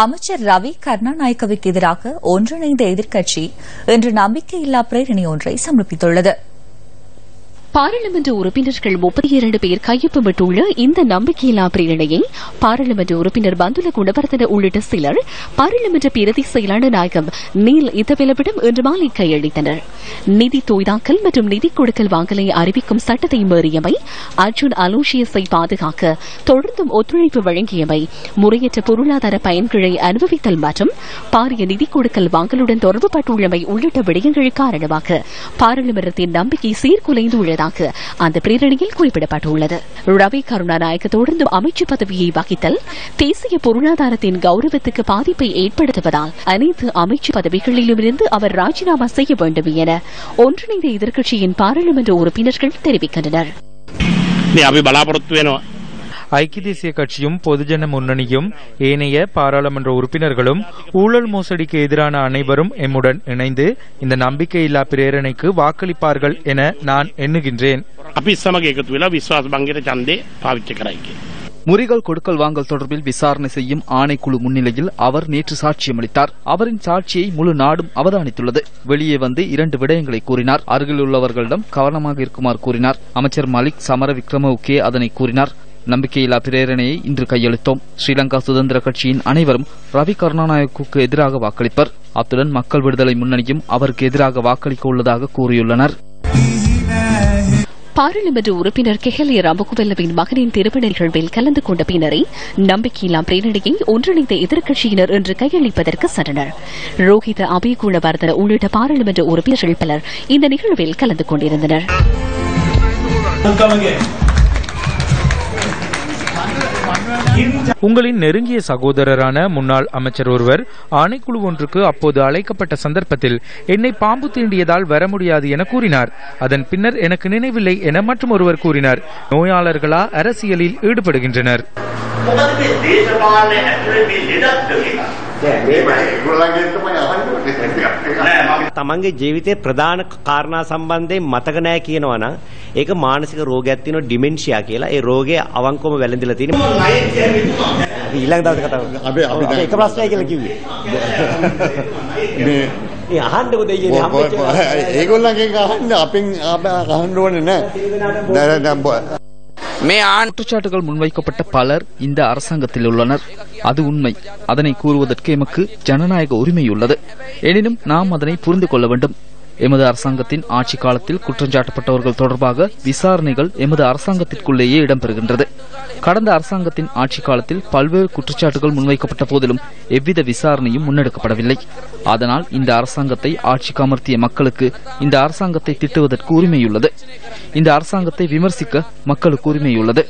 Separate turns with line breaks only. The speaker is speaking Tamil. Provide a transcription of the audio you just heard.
அமைச்சர் ரவி கருணாநாயக்கவுக்கு எதிராக ஒன்றிணைந்த எதிர்க்கட்சி இன்று நம்பிக்கையில்லா பிரேரணை ஒன்றை சமர்ப்பித்துள்ளது.
பாராளுமன்ற உறுப்பினர்கள் முப்பத்தி இரண்டு பேர் கையொப்பமிட்டுள்ள இந்த நம்பிக்கையில்லா பிரேரணையை பாராளுமன்ற உறுப்பினர் பந்துல குணவர்தன உள்ளிட்ட சிலர் பாராளுமன்ற பிரதி செயலாளர் நாயகம் நீல் இதவிலவிடம் இன்று மாலை கையளித்தனர். நிதி தொய்தாக்கல் மற்றும் நிதி கொடுக்கல் வாங்கலை அறிவிக்கும் சட்டத்தை மீறியமை அர்ஜுன் அலோசியஸை பாதுகாக்க தொடர்ந்தும் ஒத்துழைப்பு வழங்கியமை முறையற்ற பொருளாதார பயன்களை அனுபவித்தல் மற்றும் பாரிய நிதி கொடுக்கல் வாங்கலுடன் தொடர்புபட்டுள்ளமை உள்ளிட்ட விடயங்கள் காரணமாக பாராளுமன்றத்தின் நம்பிக்கை சீர்குலைந்துள்ளதாக அந்த பிரேரணையில் குறிப்பிடப்பட்டுள்ளது. ரவி கருணாநாயக்க தொடர்ந்து அமைச்சு பதவியை வகித்தல் தேசிய பொருளாதாரத்தின் கௌரவத்துக்கு பாதிப்பை ஏற்படுத்துவதால் அனைத்து அமைச்சு பதவிகளிலும் இருந்து அவர் ராஜினாமா செய்ய வேண்டும் என ஒன்றிணைந்த எதிர்க்கட்சியின் பாராளுமன்ற உறுப்பினர்கள் தெரிவிக்கின்றனர்.
ஐக்கிய தேசிய கட்சியும் பொதுஜன முன்னணியும் ஏனைய பாராளுமன்ற உறுப்பினர்களும் ஊழல் மோசடிக்கு எதிரான அனைவரும் எம்முடன் இணைந்து இந்த நம்பிக்கையில்லா பிரேரணைக்கு வாக்களிப்பார்கள் என நான் எண்ணுகின்றேன்.
முறிகள் கொடுக்கல் வாங்கல் தொடர்பில் விசாரணை செய்யும் ஆணைக்குழு முன்னிலையில் அவர் நேற்று சாட்சியமளித்தார். அவரின் சாட்சியை முழு நாடும் அவதானித்துள்ளது. வெளியே வந்து இரண்டு விடயங்களை கூறினார். அருகில் உள்ளவர்களிடம் கவனமாக இருக்குமாறு கூறினார். அமைச்சர் மலிக் சமர விக்ரமவுக்கே அதனை கூறினார். நம்பிக்கையில்லா பிரேரணையை இன்று கையளித்தோம். ஸ்ரீலங்கா சுதந்திர கட்சியின் அனைவரும் ரவி கருணாநாயக்குக்கு எதிராக வாக்களிப்பர். அத்துடன் மக்கள் விடுதலை முன்னணியும் அவருக்கு எதிராக வாக்களிக்க உள்ளதாக கூறியுள்ளனர்.
பாராளுமன்ற உறுப்பினர் கெஹலிய ராமகுவல்லவின் மகனின் திருமண நிகழ்வில் கலந்து கொண்ட பின்னரே நம்பிக்கையில்லா பிரேரணையை ஒன்றிணைந்த எதிர்க்கட்சியினர் இன்று கையளிப்பதற்கு சென்றனர் ரோஹித அபயகுணவர்தன உள்ளிட்ட பாராளுமன்ற உறுப்பினர்கள் பலர் இந்த நிகழ்வில் கலந்து கொண்டிருந்தனர்.
உங்களின் நெருங்கிய சகோதரரான முன்னாள் அமைச்சர் ஒருவர் ஆணைக்குழு ஒன்றுக்கு அப்போது அழைக்கப்பட்ட சந்தர்ப்பத்தில் என்னை பாம்பு தீண்டியதால் வர முடியாது என கூறினார் அதன் பின்னர் எனக்கு நினைவில்லை என மற்றும் ஒருவர் கூறினார் நோயாளர்களா அரசியலில் ஈடுபடுகின்றனர்
මොකද මේ දේශපාලනය ඇතුලේ මේ ලෙඩක් කියලා.
තමන්ගේ ජීවිතයේ ප්‍රධාන කාරණා සම්බන්ධයෙන් මතක නැහැ කියනවා නම් ඒක මානසික රෝගයක් තියෙනවා ඩිමෙන්ෂියා කියලා. ඒ රෝගය අවංකවම වැළඳිලා තියෙනවා. අපි ඊළඟ දවසේ කතා කරමු.
අපි අපි
අපි එක ප්‍රශ්නයයි කියලා කිව්වේ.
මේ
ඒ අහන්නකො දෙයියනේ හම්බෙච්ච
ඒගොල්ලන්ගෙන් අහන්න අපෙන් අප අහන්න ඕනේ නෑ දැන් දැන් බො-
குற்றச்சாட்டுகள் முன்வைக்கப்பட்ட பலர் இந்த அரசாங்கத்தில் உள்ளனர் அது உண்மை அதனை கூறுவதற்கு எமக்கு ஜனநாயக உரிமை உள்ளது எனினும் நாம் அதனை புரிந்து கொள்ள வேண்டும் எமது அரசாங்கத்தின் ஆட்சி காலத்தில் குற்றஞ்சாட்டப்பட்டவர்கள் தொடர்பாக விசாரணைகள் எமது அரசாங்கத்திற்குள்ளேயே இடம்பெறுகின்றது. கடந்த அரசாங்கத்தின் ஆட்சி காலத்தில் பல்வேறு குற்றச்சாட்டுகள் முன்வைக்கப்பட்ட போதிலும் எவ்வித விசாரணையும் முன்னெடுக்கப்படவில்லை. அதனால் இந்த அரசாங்கத்தை ஆட்சிக்கு அமர்த்திய மக்களுக்கு இந்த அரசாங்கத்தை திட்டுவதற்கு உரிமையுள்ளது. இந்த அரசாங்கத்தை விமர்சிக்க மக்களுக்கு உரிமையுள்ளது.